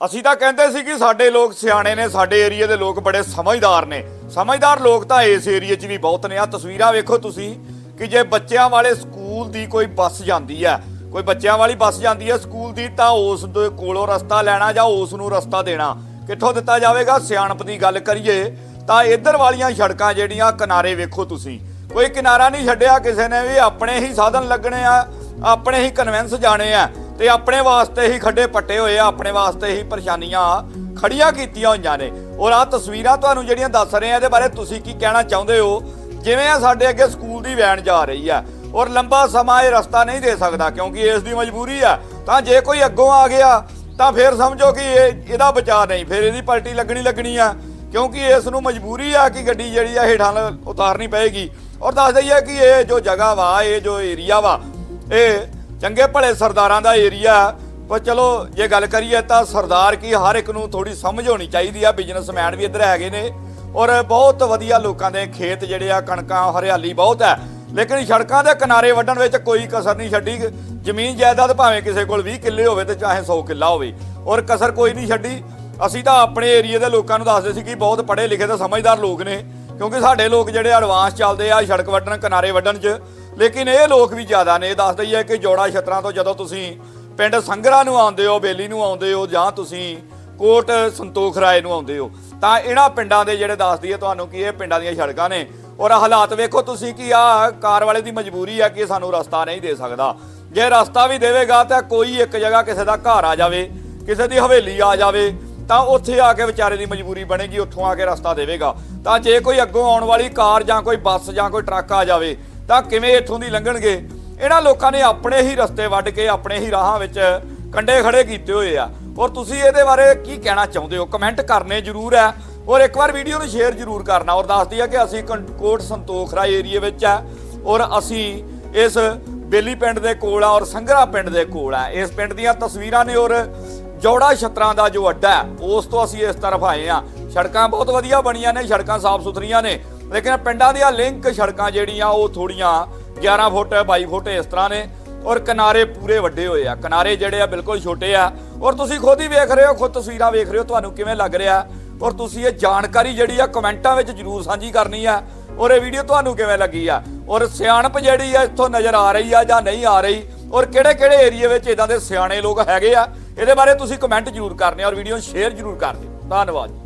ਅਸੀਂ ਤਾਂ ਕਹਿੰਦੇ ਸੀ ਕਿ ਸਾਡੇ ਲੋਕ ਸਿਆਣੇ ਨੇ, ਸਾਡੇ ਏਰੀਆ ਦੇ ਲੋਕ ਬੜੇ ਸਮਝਦਾਰ ਨੇ। ਸਮਝਦਾਰ ਲੋਕ ਤਾਂ ਇਸ ਏਰੀਆ 'ਚ ਵੀ ਬਹੁਤ ਨੇ। ਆ ਤਸਵੀਰਾਂ ਵੇਖੋ ਤੁਸੀਂ ਕਿ ਜੇ ਬੱਚਿਆਂ ਵਾਲੇ ਸਕੂਲ ਦੀ ਕੋਈ ਬੱਸ ਜਾਂਦੀ ਹੈ, ਕੋਈ ਬੱਚਿਆਂ ਵਾਲੀ ਬੱਸ ਜਾਂਦੀ ਹੈ ਸਕੂਲ ਦੀ, ਤਾਂ ਉਸ ਦੇ ਕੋਲੋਂ ਰਸਤਾ ਲੈਣਾ ਜਾਂ ਉਸ ਨੂੰ ਰਸਤਾ ਦੇਣਾ। ਕਿੱਥੋਂ ਦਿੱਤਾ ਜਾਵੇਗਾ? ਸਿਆਣਪ ਦੀ ਗੱਲ ਕਰੀਏ, ਤਾਂ ਇੱਧਰ ਵਾਲੀਆਂ ਸੜਕਾਂ ਜਿਹੜੀਆਂ, ਕਿਨਾਰੇ ਵੇਖੋ ਤੁਸੀਂ। ਕੋਈ ਕਿਨਾਰਾ ਨਹੀਂ ਛੱਡਿਆ ਕਿਸੇ ਨੇ ਵੀ, ਆਪਣੇ ਹੀ ਸਾਧਨ ਲੱਗਣੇ ਆ, ਆਪਣੇ ਹੀ ਕਨਵੈਂਸ ਜਾਣੇ ਆ। ਤੇ ਆਪਣੇ ਵਾਸਤੇ ਹੀ ਖੱਡੇ ਪੱਟੇ ਹੋਏ ਆ, ਆਪਣੇ ਵਾਸਤੇ ਹੀ ਪਰੇਸ਼ਾਨੀਆਂ ਖੜੀਆਂ ਕੀਤੀਆਂ ਹੋਈਆਂ ਨੇ। ਔਰ ਆ ਤਸਵੀਰਾਂ ਤੁਹਾਨੂੰ ਜਿਹੜੀਆਂ ਦੱਸ ਰਹੇ ਆ, ਇਹਦੇ ਬਾਰੇ ਤੁਸੀਂ ਕੀ ਕਹਿਣਾ ਚਾਹੁੰਦੇ ਹੋ? ਜਿਵੇਂ ਆ ਸਾਡੇ ਅੱਗੇ ਸਕੂਲ ਦੀ ਵੈਨ ਜਾ ਰਹੀ ਆ, ਔਰ ਲੰਬਾ ਸਮਾਂ ਇਹ ਰਸਤਾ ਨਹੀਂ ਦੇ ਸਕਦਾ, ਕਿਉਂਕਿ ਇਸ ਦੀ ਮਜਬੂਰੀ ਆ। ਤਾਂ ਜੇ ਕੋਈ ਅੱਗੋਂ ਆ ਗਿਆ, ਤਾਂ ਫਿਰ ਸਮਝੋ ਕਿ ਇਹ, ਇਹਦਾ ਬਚਾਅ ਨਹੀਂ, ਫਿਰ ਇਹਦੀ ਪਲਟੀ ਲੱਗਣੀ ਲੱਗਣੀ ਆ। ਕਿਉਂਕਿ ਇਸ ਨੂੰ ਮਜਬੂਰੀ ਆ ਕਿ ਗੱਡੀ ਜਿਹੜੀ ਆ ਹੇਠਾਂ ਲ- ਉਤਾਰਨੀ ਪਏਗੀ। ਔਰ ਦੱਸ ਦਈਏ ਕਿ ਇਹ ਜੋ ਜਗ੍ਹਾ ਵਾ, ਇਹ ਜੋ ਏਰੀਆ ਵਾ, ਇਹ ਚੰਗੇ ਭਲੇ ਸਰਦਾਰਾਂ ਦਾ ਏਰੀਆ। ਪਰ ਚਲੋ, ਜੇ ਗੱਲ ਕਰੀਏ ਤਾਂ ਸਰਦਾਰ ਕੀ ਹਰ ਇੱਕ ਨੂੰ ਥੋੜੀ ਸਮਝ ਹੋਣੀ ਚਾਹੀਦੀ ਆ ਬਿਜ਼ਨਸਮੈਨ ਵੀ ਇੱਧਰ ਹੈਗੇ ਨੇ। ਔਰ ਬਹੁਤ ਵਧੀਆ ਲੋਕਾਂ ਦੇ ਖੇਤ ਜਿਹੜੇ ਆ, ਕਣਕਾਂ, ਹਰਿਆਲੀ ਬਹੁਤ ਹੈ। ਲੇਕਿਨ ਸੜਕਾਂ ਦੇ ਕਿਨਾਰੇ ਵੱਢਣ ਵਿੱਚ ਕੋਈ ਕਸਰ ਨਹੀਂ ਛੱਡੀ। ਜ਼ਮੀਨ ਜਾਇਦਾਦ ਭਾਵੇਂ ਕਿਸੇ ਕੋਲ 20 ਕਿੱਲੇ ਹੋਵੇ ਤੇ ਚਾਹੇ 100 ਕਿੱਲਾ ਹੋਵੇ। ਔਰ ਕਸਰ ਕੋਈ ਨਹੀਂ ਛੱਡੀ। ਅਸੀਂ ਤਾਂ ਆਪਣੇ ਏਰੀਆ ਦੇ ਲੋਕਾਂ ਨੂੰ ਦੱਸਦੇ ਸੀ ਕਿ ਬਹੁਤ ਪੜ੍ਹੇ ਲਿਖੇ ਤੇ ਸਮਝਦਾਰ ਲੋਕ ਨੇ। ਕਿਉਂਕਿ ਸਾਡੇ ਲੋਕ ਜਿਹੜੇ ਐਡਵਾਂਸ ਚੱਲਦੇ ਆ ਸੜਕ ਵੱਢਣ, ਕਿਨਾਰੇ ਵੱਢਣ 'ਚ, ਲੇਕਿਨ ਇਹ ਲੋਕ ਵੀ ਜ਼ਿਆਦਾ ਨੇ। ਇਹ ਦੱਸ ਦਈਏ ਕਿ ਜੋੜਾ ਛਤਰਾਂ ਤੋਂ ਜਦੋਂ ਤੁਸੀਂ ਪਿੰਡ ਸੰਗਰਾ ਨੂੰ ਆਉਂਦੇ ਹੋ, ਬੇਲੀ ਨੂੰ ਆਉਂਦੇ ਹੋ, ਜਾਂ ਤੁਸੀਂ ਕੋਟ ਸੰਤੋਖ ਰਾਏ ਨੂੰ ਆਉਂਦੇ ਹੋ, ਤਾਂ ਇਹਨਾਂ ਪਿੰਡਾਂ ਦੇ ਜਿਹੜੇ ਦੱਸ ਦਈਏ ਤੁਹਾਨੂੰ ਕਿ ਇਹ ਪਿੰਡਾਂ ਦੀਆਂ ਸੜਕਾਂ ਨੇ। ਔਰ ਹਾਲਾਤ ਵੇਖੋ ਤੁਸੀਂ ਕਿ ਆ ਕਾਰ ਵਾਲੇ ਦੀ ਮਜਬੂਰੀ ਹੈ ਕਿ ਸਾਨੂੰ ਰਸਤਾ ਨਹੀਂ ਦੇ ਸਕਦਾ। ਜੇ ਰਸਤਾ ਵੀ ਦੇਵੇਗਾ ਤਾਂ ਕੋਈ ਇੱਕ ਜਗ੍ਹਾ ਕਿਸੇ ਦਾ ਘਰ ਆ ਜਾਵੇ, ਕਿਸੇ ਦੀ ਹਵੇਲੀ ਆ ਜਾਵੇ, ਤਾਂ ਉੱਥੇ ਆ ਕੇ ਵਿਚਾਰੇ ਦੀ ਮਜਬੂਰੀ ਬਣੇਗੀ, ਉੱਥੋਂ ਆ ਕੇ ਰਸਤਾ ਦੇਵੇਗਾ। ਤਾਂ ਜੇ ਕੋਈ ਅੱਗੋਂ ਆਉਣ ਵਾਲੀ ਕਾਰ ਜਾਂ ਕੋਈ ਬੱਸ ਜਾਂ ਕੋਈ ਟਰੱਕ ਆ ਜਾਵੇ, ਤਾਂ ਕਿਵੇਂ ਇੱਥੋਂ ਦੀ ਲੰਘਣਗੇ? ਇਹਨਾਂ ਲੋਕਾਂ ਨੇ ਆਪਣੇ ਹੀ ਰਸਤੇ ਵੱਢ ਕੇ, ਆਪਣੇ ਹੀ ਰਾਹਾਂ ਵਿੱਚ ਕੰਡੇ ਖੜੇ ਕੀਤੇ ਹੋਏ ਆ। ਔਰ ਤੁਸੀਂ ਇਹਦੇ ਬਾਰੇ ਕੀ ਕਹਿਣਾ ਚਾਹੁੰਦੇ ਹੋ? ਕਮੈਂਟ ਕਰਨੇ ਜ਼ਰੂਰ ਹੈ ਔਰ ਇੱਕ ਵਾਰ ਵੀਡੀਓ ਨੂੰ ਸ਼ੇਅਰ ਜ਼ਰੂਰ ਕਰਨਾ। ਔਰ ਦੱਸਦੀ ਆ ਕਿ ਅਸੀਂ ਕੰ- ਕੋਟ ਸੰਤੋਖਰਾ ਏਰੀਆ ਵਿੱਚ ਆ। ਔਰ ਅਸੀਂ ਇਸ ਬੇਲੀ ਪਿੰਡ ਦੇ ਕੋਲ ਆ ਔਰ ਸੰਘਰਾ ਪਿੰਡ ਦੇ ਕੋਲ ਆ। ਇਸ ਪਿੰਡ ਦੀਆਂ ਤਸਵੀਰਾਂ ਨੇ ਔਰ ਜੋੜਾ ਛਤਰਾਂ ਦਾ ਜੋ ਅੱਡਾ ਹੈ, ਉਸ ਤੋਂ ਅਸੀਂ ਇਸ ਤਰਫ ਆਏ ਆ। ਸੜਕਾਂ ਬਹੁਤ ਵਧੀਆ ਬਣੀਆਂ ਨੇ, ਸੜਕਾਂ ਸਾਫ਼ ਸੁਥਰੀਆਂ ਨੇ, ਲੇਕਿਨ ਪਿੰਡਾਂ ਦੀਆਂ ਲਿੰਕ ਸੜਕਾਂ ਜਿਹੜੀਆਂ, ਉਹ ਥੋੜੀਆਂ 11 ਫੁੱਟ 22 ਫੁੱਟ ਇਸ ਤਰ੍ਹਾਂ ਨੇ ਔਰ ਕਿਨਾਰੇ ਪੂਰੇ ਵੱਡੇ ਹੋਏ ਆ। ਕਿਨਾਰੇ ਜਿਹੜੇ ਆ ਬਿਲਕੁਲ ਛੋਟੇ ਆ। ਔਰ ਤੁਸੀਂ ਖੁਦ ਹੀ ਵੇਖ ਰਹੇ ਹੋ, ਖੁਦ ਤਸਵੀਰਾਂ ਵੇਖ ਰਹੇ ਹੋ, ਤੁਹਾਨੂੰ ਕਿਵੇਂ ਲੱਗ ਰਿਹਾ? ਔਰ ਤੁਸੀਂ ਇਹ ਜਾਣਕਾਰੀ ਜਿਹੜੀ ਆ ਕਮੈਂਟਾਂ ਵਿੱਚ ਜਰੂਰ ਸਾਂਝੀ ਕਰਨੀ ਆ। ਔਰ ਇਹ ਵੀਡੀਓ ਤੁਹਾਨੂੰ ਕਿਵੇਂ ਲੱਗੀ ਆ? ਔਰ ਸਿਆਣਪ ਜਿਹੜੀ ਆ, ਇੱਥੋਂ ਨਜ਼ਰ ਆ ਰਹੀ ਆ ਜਾਂ ਨਹੀਂ ਆ ਰਹੀ? ਔਰ ਕਿਹੜੇ ਕਿਹੜੇ ਏਰੀਆ ਵਿੱਚ ਇਦਾਂ ਦੇ ਸਿਆਣੇ ਲੋਕ ਹੈਗੇ ਆ? ਇਹਦੇ ਬਾਰੇ ਤੁਸੀਂ ਕਮੈਂਟ ਜਰੂਰ ਕਰਨੇ ਔਰ ਵੀਡੀਓ ਸ਼ੇਅਰ ਜਰੂਰ ਕਰ ਦਿਓ। ਧੰਨਵਾਦ